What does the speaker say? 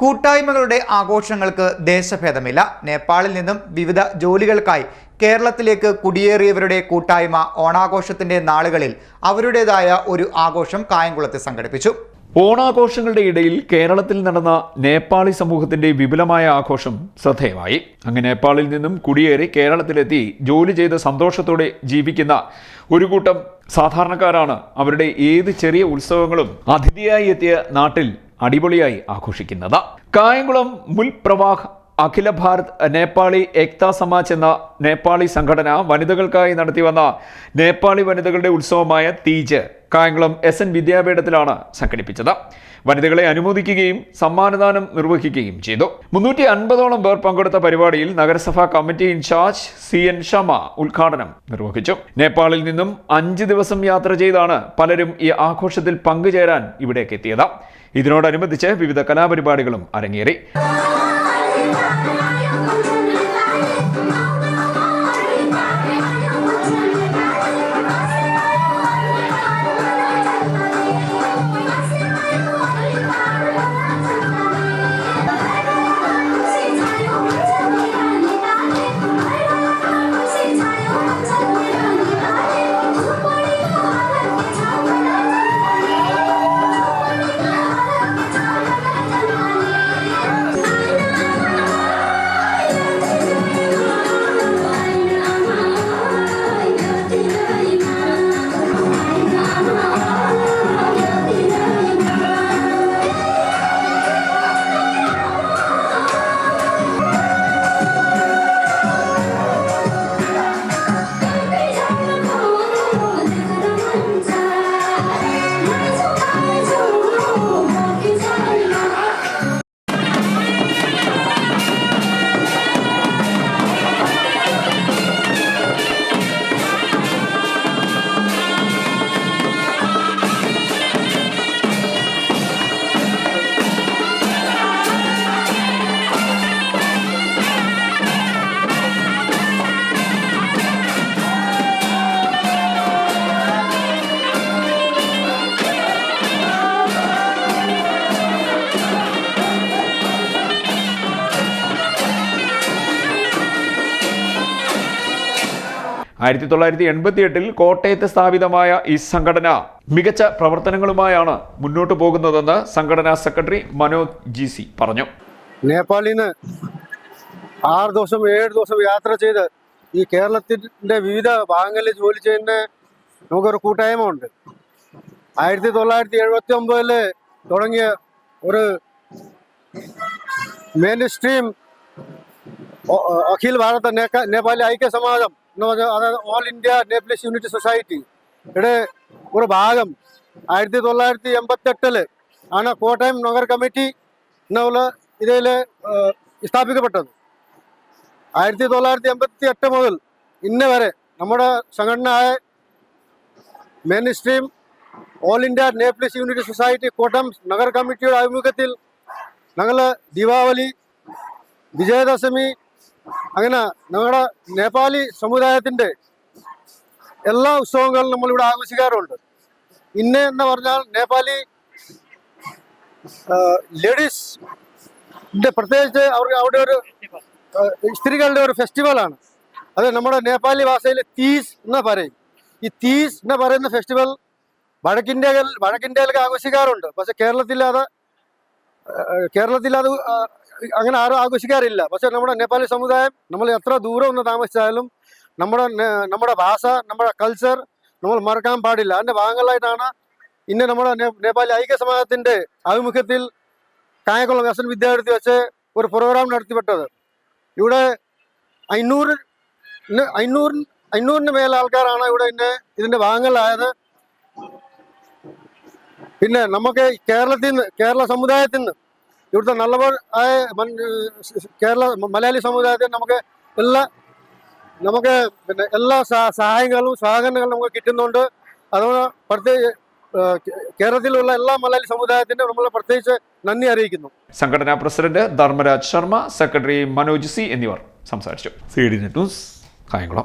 കൂട്ടായ്മകളുടെ ആഘോഷങ്ങൾക്ക് ദേശഭേദമില്ല. നേപ്പാളിൽ നിന്നും വിവിധ ജോലികൾക്കായി കേരളത്തിലേക്ക് കുടിയേറിയവരുടെ കൂട്ടായ്മ ഓണാഘോഷത്തിന്റെ നാളുകളിൽ അവരുടേതായ ഒരു ആഘോഷം കായംകുളത്ത് സംഘടിപ്പിച്ചു. ഓണാഘോഷങ്ങളുടെ ഇടയിൽ കേരളത്തിൽ നടന്ന നേപ്പാളി സമൂഹത്തിന്റെ വിപുലമായ ആഘോഷം ശ്രദ്ധേയമായി. അങ്ങ് നേപ്പാളിൽ നിന്നും കുടിയേറി കേരളത്തിലെത്തി ജോലി ചെയ്ത് സന്തോഷത്തോടെ ജീവിക്കുന്ന ഒരു കൂട്ടം സാധാരണക്കാരാണ് അവരുടെ ഏത് ചെറിയ ഉത്സവങ്ങളും അതിഥിയായി എത്തിയ നാട്ടിൽ അടിപൊളിയായി ആഘോഷിക്കുന്നത്. കായംകുളം മുൽ പ്രവാഹ് അഖില ഭാരത് നേപ്പാളി ഏക്താ സമാജ് എന്ന നേപ്പാളി സംഘടന വനിതകൾക്കായി നടത്തി വന്ന നേപ്പാളി വനിതകളുടെ ഉത്സവമായ തീജ്. കായംകുളം എസ് എൻ വിദ്യാപീഠത്തിലാണ് സംഘടിപ്പിച്ചത്. വനിതകളെ അനുമോദിക്കുകയും സമ്മാനദാനം നിർവഹിക്കുകയും ചെയ്തു. മുന്നൂറ്റി അൻപതോളം പേർ പങ്കെടുത്ത പരിപാടിയിൽ നഗരസഭാ committee in charge C N Shama ഉദ്ഘാടനം നിർവഹിച്ചു. നേപ്പാളിൽ നിന്നും അഞ്ച് ദിവസം യാത്ര ചെയ്താണ് പലരും ഈ ആഘോഷത്തിൽ പങ്കുചേരാൻ ഇവിടേക്ക് എത്തിയത് ഇതിനോടനുബന്ധിച്ച് വിവിധ കലാപരിപാടികളും അരങ്ങേറി. ആയിരത്തി തൊള്ളായിരത്തി എൺപത്തി എട്ടിൽ കോട്ടയത്ത് സ്ഥാപിതമായ ഈ സംഘടന മികച്ച പ്രവർത്തനങ്ങളുമായാണ് മുന്നോട്ട് പോകുന്നതെന്ന് സംഘടനാ സെക്രട്ടറി മനോജ് ജി സി പറഞ്ഞു. നേപ്പാളിൽ നിന്ന് ആറ് ദിവസം ഏഴ് ദിവസം യാത്ര ചെയ്ത് ഈ കേരളത്തിന്റെ വിവിധ ഭാഗങ്ങളിൽ ജോലി ചെയ്യുന്ന നമുക്കൊരു കൂട്ടായ്മ ഉണ്ട് ആയിരത്തി തൊള്ളായിരത്തി എഴുപത്തി ഒമ്പതിൽ തുടങ്ങിയ ഒരു മെയിൻ സ്ട്രീം അഖിൽ ഭാരത നേപ്പാളി ഐക്യ സമാജം എന്ന് പറഞ്ഞാൽ അതായത് all India Nepalese unity society യുടെ ഒരു ഭാഗം ആയിരത്തി തൊള്ളായിരത്തി എൺപത്തെട്ടിൽ ആണ് കോട്ടയം നഗർ കമ്മിറ്റി എന്നുള്ള ഇതിൽ സ്ഥാപിക്കപ്പെട്ടത്. ആയിരത്തി തൊള്ളായിരത്തി എൺപത്തി എട്ട് മുതൽ ഇന്ന് വരെ നമ്മുടെ സംഘടനയായ mainstream all India Nepalese unity society Kottayam Nagar കമ്മിറ്റിയുടെ ആഭിമുഖ്യത്തിൽ ഞങ്ങൾ ദീപാവലി വിജയദശമി അങ്ങനെ ഞങ്ങളുടെ നേപ്പാളി സമുദായത്തിന്റെ എല്ലാ ഉത്സവങ്ങളും നമ്മളിവിടെ ആഘോഷിക്കാറുണ്ട്. ഇന്ന് എന്ന് പറഞ്ഞാൽ നേപ്പാളി ലേഡീസ് പ്രത്യേകിച്ച് അവർക്ക് അവിടെ ഒരു സ്ത്രീകളുടെ ഒരു ഫെസ്റ്റിവലാണ്. അത് നമ്മുടെ നേപ്പാളി ഭാഷയിൽ തീസ് എന്ന് പറയും. ഈ തീസ് എന്ന് പറയുന്ന ഫെസ്റ്റിവൽ വടക്കിന്റെ വടക്കിന്ത്യയിലൊക്കെ ആഘോഷിക്കാറുണ്ട്. പക്ഷെ കേരളത്തിൽ അത് കേരളത്തിൽ അങ്ങനെ ആരും ആഘോഷിക്കാറില്ല. പക്ഷെ നമ്മുടെ നേപ്പാളി സമുദായം നമ്മൾ എത്ര ദൂരം ഒന്ന് താമസിച്ചാലും നമ്മുടെ നമ്മുടെ ഭാഷ നമ്മുടെ കൾച്ചർ നമ്മൾ മറക്കാൻ പാടില്ല. അതിന്റെ ഭാഗങ്ങളായിട്ടാണ് ഇന്ന് നമ്മുടെ നേപ്പാളി ഐക്യ സമാജത്തിന്റെ ആഭിമുഖ്യത്തിൽ കായംകുളം എസ് വിദ്യാർത്ഥി വെച്ച് ഒരു പ്രോഗ്രാം നടത്തിപ്പെട്ടത്. ഇവിടെ അഞ്ഞൂറ് അഞ്ഞൂറ് അഞ്ഞൂറിന് മേലെ ആൾക്കാരാണ് ഇവിടെ ഇന്ന് ഇതിന്റെ ഭാഗങ്ങളിലായത്. പിന്നെ നമുക്ക് കേരളത്തിൽ നിന്ന് കേരള സമുദായത്തിൽ നിന്ന് ഇവിടുത്തെ നല്ലവർ ആയ കേരള മലയാളി സമുദായത്തിൽ നമുക്ക് എല്ലാ നമുക്ക് പിന്നെ എല്ലാ സഹ- സഹായങ്ങളും സഹകരണങ്ങളും നമുക്ക് കിട്ടുന്നുണ്ട്. അതുകൊണ്ട് പ്രത്യേകിച്ച് കേരളത്തിലുള്ള എല്ലാ മലയാളി സമുദായത്തിനും നമ്മൾ പ്രത്യേകിച്ച് നന്ദി അറിയിക്കുന്നു. സംഘടനാ president Dharmaraj Sharma secretary Manoj C എന്നിവർ സംസാരിച്ചു. C D net news Kayamkulam.